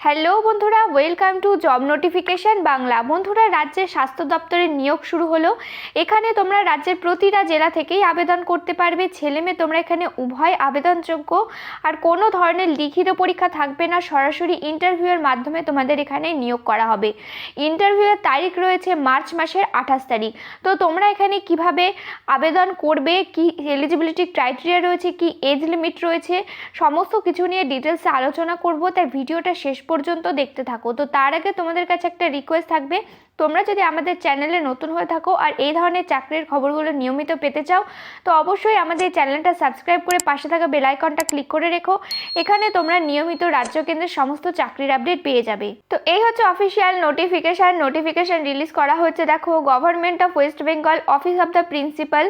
Hello বন্ধুরা welcome to job notification Bangla. বন্ধুরা, রাজ্যের স্বাস্থ্য দপ্তরের নিয়োগ শুরু হলো। এখানে তোমরা রাজ্যের প্রতিটা জেলা থেকেই আবেদন করতে পারবে। ছেলে মেয়ে, তোমরা এখানে উভয় আবেদনযোগ্য। আর কোনো ধরনের লিখিত পরীক্ষা থাকবে না। সরাসরি ইন্টারভিউয়ের মাধ্যমে তোমাদের এখানে নিয়োগ করা হবে। ইন্টারভিউয়ের তারিখ রয়েছে মার্চ মাসের আঠাশ তারিখ। তো তোমরা এখানে কীভাবে আবেদন করবে? কি এলিজিবিলিটি ক্রাইটেরিয়া রয়েছে? কি এজ লিমিট রয়েছে? সমস্ত কিছু নিয়ে ডিটেলসে আলোচনা করব। তাই ভিডিওটা শেষ পর্যন্ত দেখতে থাকো। তো তার আগে তোমাদের কাছে একটা রিকোয়েস্ট থাকবে, তোমরা যদি আমাদের চ্যানেলে নতুন হয়ে থাকো আর এই ধরনের চাকরির খবরগুলো নিয়মিত পেতে চাও, তো অবশ্যই আমাদের চ্যানেলটা সাবস্ক্রাইব করে পাশে থাকা বেল আইকনটা ক্লিক করে রেখো। এখানে তোমরা নিয়মিত রাজ্য কেন্দ্রের সমস্ত চাকরির আপডেট পেয়ে যাবে। তো এই হচ্ছে অফিসিয়াল নোটিফিকেশান নোটিফিকেশান রিলিজ করা হচ্ছে দেখো government of West Bengal office of the principal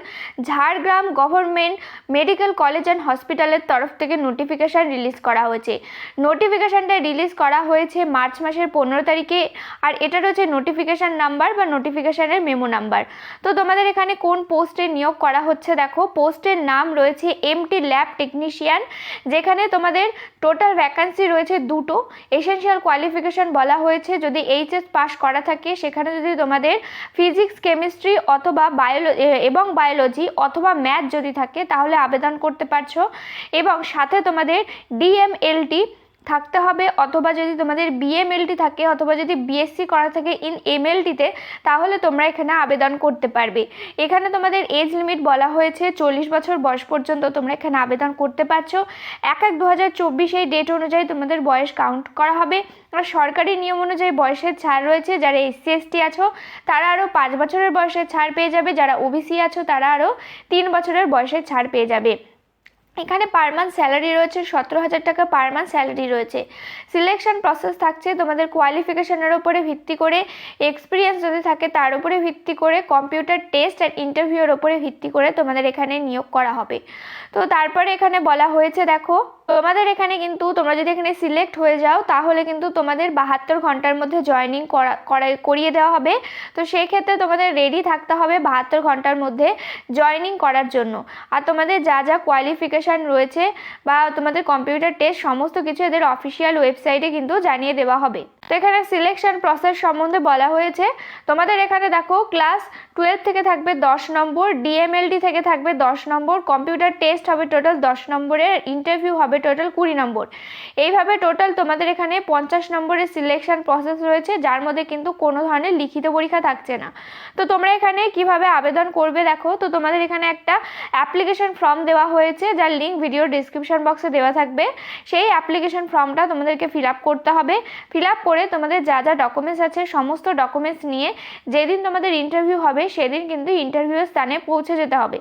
Jhargram government medical college and হসপিটালের তরফ থেকে নোটিফিকেশান রিলিজ করা হয়েছে। নোটিফিকেশানটা রিলিজ করা হয়েছে মার্চ মাসের পনেরো তারিখে। আর এটা রয়েছে নোটিফিকেশান নাম্বার বা নোটিফিকেশানের মেমো নাম্বার তো তোমাদের এখানে কোন পোস্টে নিয়োগ করা হচ্ছে দেখো। পোস্টের নাম রয়েছে এমটি ল্যাব টেকনিশিয়ান যেখানে তোমাদের টোটাল ভ্যাকান্সি রয়েছে দুটো। এসেনশিয়াল কোয়ালিফিকেশান বলা হয়েছে, যদি এইচএস পাস করা থাকে, সেখানে যদি তোমাদের ফিজিক্স কেমিস্ট্রি অথবা বায়োলো এবং বায়োলজি অথবা ম্যাথ যদি থাকে, তাহলে আবেদন করতে পারছ। এবং সাথে তোমাদের ডিএমএলটি থাকতে হবে অথবা যদি তোমাদের বিএমএলটি থাকে অথবা যদি বিএসসি করা থাকে ইন এমএলটিতে তাহলে তোমরা এখানে আবেদন করতে পারবে। এখানে তোমাদের এজ লিমিট বলা হয়েছে, চল্লিশ বছর বয়স পর্যন্ত তোমরা এখানে আবেদন করতে পারছ। এক এক দু হাজার চব্বিশ এই ডেট অনুযায়ী তোমাদের বয়স কাউন্ট করা হবে। আর সরকারি নিয়ম অনুযায়ী বয়সের ছাড় রয়েছে, যারা এসসি এসটি আছো, তারা আরও পাঁচ বছরের বয়সের ছাড় পেয়ে যাবে। যারা ওবিসি আছো, তারা আরও তিন বছরের বয়সের ছাড় পেয়ে যাবে। এখানে পার মান্থ স্যালারি রয়েছে, সতেরো হাজার টাকা পার মান্থ স্যালারি রয়েছে। সিলেকশন প্রসেস থাকছে, তোমাদের কোয়ালিফিকেশনের ওপরে ভিত্তি করে এক্সপিরিয়েন্স যদি থাকে তার উপরে ভিত্তি করে কম্পিউটার টেস্ট অ্যান্ড ইন্টারভিউর ওপরে ভিত্তি করে তোমাদের এখানে নিয়োগ করা হবে। তো তারপরে এখানে বলা হয়েছে, দেখো তোমাদের এখানে কিন্তু তোমরা যদি এখানে সিলেক্ট হয়ে যাও, তাহলে কিন্তু তোমাদের বাহাত্তর ঘণ্টার মধ্যে জয়েনিং করা করা- করিয়ে দেওয়া হবে। তো সেই ক্ষেত্রে তোমাদের রেডি থাকতে হবে বাহাত্তর ঘণ্টার মধ্যে জয়েনিং করার জন্য। আর তোমাদের যা যা কোয়ালিফিকেশান রয়েছে বা তোমাদের কম্পিউটার টেস্ট সমস্ত কিছু এদের অফিসিয়াল ওয়েবসাইটে কিন্তু জানিয়ে দেওয়া হবে। তো এখানে সিলেকশন প্রসেস সম্বন্ধে বলা হয়েছে। তোমাদের এখানে দেখো ক্লাস টুয়েলভ থেকে থাকবে দশ নম্বর ডিএমএলডি থেকে থাকবে দশ নম্বর কম্পিউটার টেস্ট হবে টোটাল দশ নম্বরের ইন্টারভিউ হবে টোটাল কুড়ি নম্বর। এইভাবে টোটাল তোমাদের এখানে পঞ্চাশ নম্বরের সিলেকশন প্রসেস রয়েছে, যার মধ্যে কিন্তু কোনো ধরনের লিখিত পরীক্ষা থাকছে না। তো তোমরা এখানে কীভাবে আবেদন করবে দেখো, তো তোমাদের এখানে একটা অ্যাপ্লিকেশন ফর্ম দেওয়া হয়েছে, যার লিঙ্ক ভিডিও ডিসক্রিপশন বক্সে দেওয়া থাকবে। সেই অ্যাপ্লিকেশন ফর্মটা তোমাদেরকে ফিল আপ করতে হবে। ফিল আপ করে তোমাদের যা যা ডকুমেন্টস আছে, সমস্ত ডকুমেন্টস নিয়ে যেদিন তোমাদের ইন্টারভিউ হবে, সেদিন কিন্তু ইন্টারভিউয়ের স্থানে পৌঁছে যেতে হবে।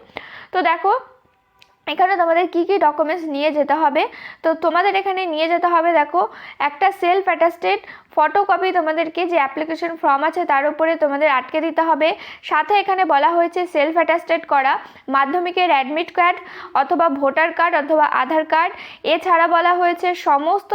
তো দেখো এখানে তোমাদের কি কি ডকুমেন্টস নিয়ে যেতে হবে? তো তোমাদের এখানে নিয়ে যেতে হবে, দেখো, একটা সেলফ অ্যাটাস্টেড ফটোকপি তোমাদেরকে যে অ্যাপ্লিকেশন ফর্ম আছে তার উপরে তোমাদের আটকে দিতে হবে। সাথে এখানে বলা হয়েছে সেলফ অ্যাটাস্টেড করা, মাধ্যমিকের অ্যাডমিট কার্ড অথবা ভোটার কার্ড অথবা আধার কার্ড এছাড়া বলা হয়েছে সমস্ত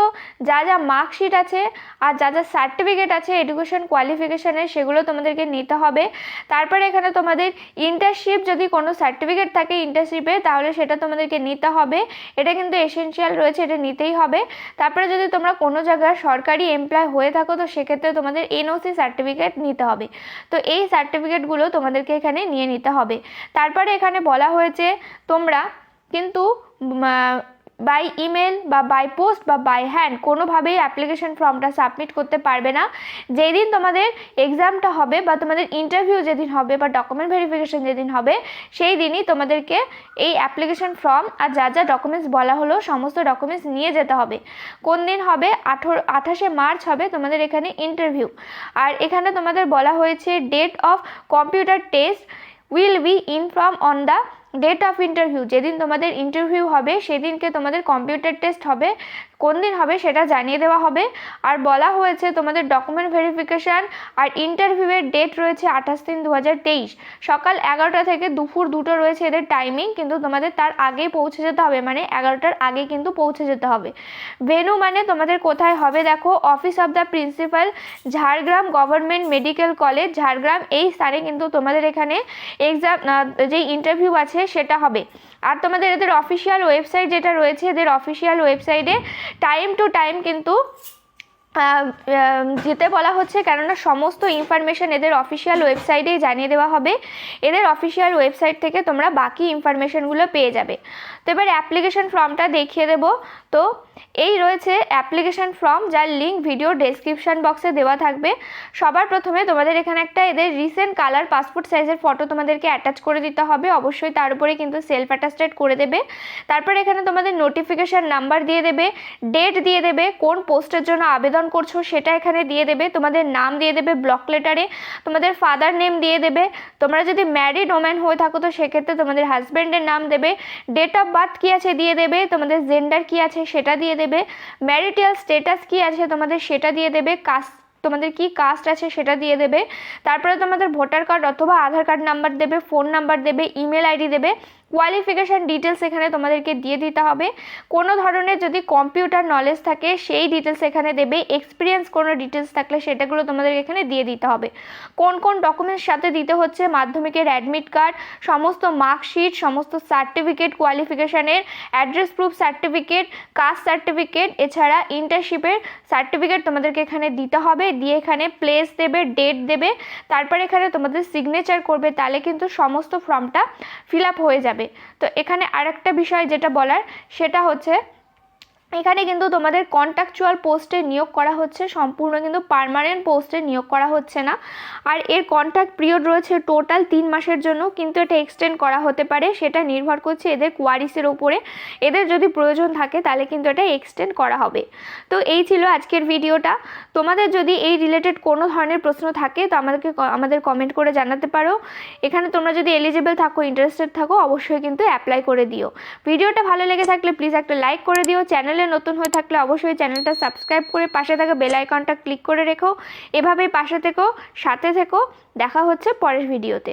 যা যা মার্কশিট আছে আর যা যা সার্টিফিকেট আছে এডুকেশন কোয়ালিফিকেশানের সেগুলো তোমাদেরকে নিতে হবে। তারপরে এখানে তোমাদের ইন্টার্নশিপ যদি কোনো সার্টিফিকেট থাকে ইন্টার্নশিপে তাহলে সেটা তোমাদেরকে নিতে হবে। এটা কিন্তু এসেনশিয়াল রয়েছে, এটা নিতেই হবে। তারপরে যদি তোমরা কোনো জায়গায় সরকারি এমপ্লয় হয়ে থাকো, তো সেক্ষেত্রে তোমাদের এনওসি সার্টিফিকেট নিতে হবে। তো এই সার্টিফিকেটগুলো তোমাদেরকে এখানে নিয়ে নিতে হবে। তারপরে এখানে বলা হয়েছে, তোমরা কিন্তু বাই ইমেল বা বাই পোস্ট বা বাই হ্যান্ড কোনোভাবেই অ্যাপ্লিকেশন ফর্মটা সাবমিট করতে পারবে না। যেই দিন তোমাদের এক্সামটা হবে বা তোমাদের ইন্টারভিউ যেদিন হবে বা ডকুমেন্ট ভেরিফিকেশন যেদিন হবে, সেই দিনই তোমাদেরকে এই অ্যাপ্লিকেশন ফর্ম আর যা যা ডকুমেন্টস বলা হলো, সমস্ত ডকুমেন্টস নিয়ে যেতে হবে। কোন দিন হবে? আঠেরো, আঠাশে মার্চ হবে তোমাদের এখানে ইন্টারভিউ আর এখানে তোমাদের বলা হয়েছে date of computer test will be inform on the date of interview যেদিন তোমাদের ইন্টারভিউ হবে, সেদিনকে তোমাদের কম্পিউটার টেস্ট হবে। কোন দিন হবে সেটা জানিয়ে দেওয়া হবে। আর বলা হয়েছে তোমাদের ডকুমেন্ট ভেরিফিকেশান আর ইন্টারভিউয়ের ডেট রয়েছে আঠাশ তিন দু সকাল এগারোটা থেকে দুপুর দুটো রয়েছে এদের টাইমিং কিন্তু তোমাদের তার আগেই পৌঁছে যেতে হবে। মানে এগারোটার আগে কিন্তু পৌঁছে যেতে হবে। ভেনু মানে তোমাদের কোথায় হবে দেখো office of the principal Jhargram government medical college Jhargram এই স্থানে কিন্তু তোমাদের এখানে এক্সাম যে ইন্টারভিউ আছে সেটা হবে। আর তোমাদের এদের অফিসিয়াল ওয়েবসাইট যেটা রয়েছে, এদের অফিসিয়াল ওয়েবসাইটে টাইম টু টাইম কিন্তু যেতে বলা হচ্ছে, কেননা সমস্ত ইনফরমেশন এদের অফিসিয়াল ওয়েবসাইটেই জানিয়ে দেওয়া হবে। এদের অফিসিয়াল ওয়েবসাইট থেকে তোমরা বাকি ইনফরমেশনগুলো পেয়ে যাবে। তো এবার অ্যাপ্লিকেশন ফর্মটা দেখিয়ে দেবো। তো এই রয়েছে অ্যাপ্লিকেশন ফর্ম যার লিঙ্ক ভিডিও ডেসক্রিপশন বক্সে দেওয়া থাকবে। সবার প্রথমে তোমাদের এখানে একটা এদের রিসেন্ট কালার পাসপোর্ট সাইজের ফটো তোমাদেরকে অ্যাটাচ করে দিতে হবে। অবশ্যই তার উপরে কিন্তু সেলফ অ্যাটাস্টেড করে দেবে। তারপর এখানে তোমাদের নোটিফিকেশান নাম্বার দিয়ে দেবে ডেট দিয়ে দেবে, কোন পোস্টের জন্য আবেদন করছ, সেটা এখানে দিয়ে দেবে। তোমাদের নাম দিয়ে দেবে ব্লক লেটারে তোমাদের ফাদার নেম দিয়ে দেবে। তোমরা যদি ম্যারিড ওম্যান হয়ে থাকো, তো সেক্ষেত্রে তোমাদের হাজব্যান্ডের নাম দেবে। ডেট অফ বার্থ কী আছে দিয়ে দেবে, তোমাদের জেন্ডার কী আছে সেটা দিয়ে দেবে। ম্যারিটাল স্টেটাস কী আছে তোমাদের সেটা দিয়ে দেবে। কাস্ট তোমাদের কি কাস্ট আছে সেটা দিয়ে দেবে। তারপরে তোমাদের ভোটার কার্ড অথবা আধার কার্ড নাম্বার দেবে ফোন নাম্বার দেবে ইমেল আইডি দেবে। কোয়ালিফিকেশান ডিটেলস এখানে তোমাদেরকে দিয়ে দিতে হবে। কোনো ধরনের যদি কম্পিউটার নলেজ থাকে, সেই ডিটেলস এখানে দেবে। এক্সপিরিয়েন্স কোনো ডিটেলস থাকলে সেটাগুলো তোমাদের এখানে দিয়ে দিতে হবে। কোন কোন ডকুমেন্টস সাথে দিতে হচ্ছে? মাধ্যমিকের অ্যাডমিট কার্ড সমস্ত মার্কশিট সমস্ত certificate কোয়ালিফিকেশানের address proof certificate caste certificate এছাড়া ইন্টার্নশিপের সার্টিফিকেট তোমাদেরকে এখানে দিতে হবে। দিয়ে এখানে প্লেস দেবে ডেট দেবে। তারপর এখানে তোমাদের সিগনেচার করবে। তাহলে কিন্তু সমস্ত ফর্মটা ফিল আপ হয়ে যাবে। তো এখানে আরেকটা বিষয় যেটা বলার সেটা হচ্ছে এখানে কিন্তু তোমাদের কন্ট্রাকচুয়াল পোস্টে নিয়োগ করা হচ্ছে, সম্পূর্ণ কিন্তু পার্মানেন্ট পোস্টে নিয়োগ করা হচ্ছে না। আর এর কন্ট্রাক্ট পিরিয়ড রয়েছে টোটাল তিন মাসের জন্য, কিন্তু এটা এক্সটেন্ড করা হতে পারে, সেটা নির্ভর করছে এদের কোয়ারিসের ওপরে এদের যদি প্রয়োজন থাকে, তাহলে কিন্তু এটা এক্সটেন্ড করা হবে। তো এই ছিল আজকের ভিডিওটা। তোমাদের যদি এই রিলেটেড কোনো ধরনের প্রশ্ন থাকে, তো আমাদেরকে আমাদের কমেন্ট করে জানাতে পারো। এখানে তোমরা যদি এলিজিবল থাকো ইন্টারেস্টেড থাকো, অবশ্যই কিন্তু অ্যাপ্লাই করে দিও। ভিডিওটা ভালো লেগে থাকলে প্লিজ একটা লাইক করে দিও চ্যানেলে নতুন হয়ে থাকলে অবশ্যই চ্যানেলটা সাবস্ক্রাইব করে পাশে থাকা বেল আইকনটা ক্লিক করে রেখো। এভাবেই পাশে থেকো, সাথে থেকো। দেখা হচ্ছে পরের ভিডিওতে।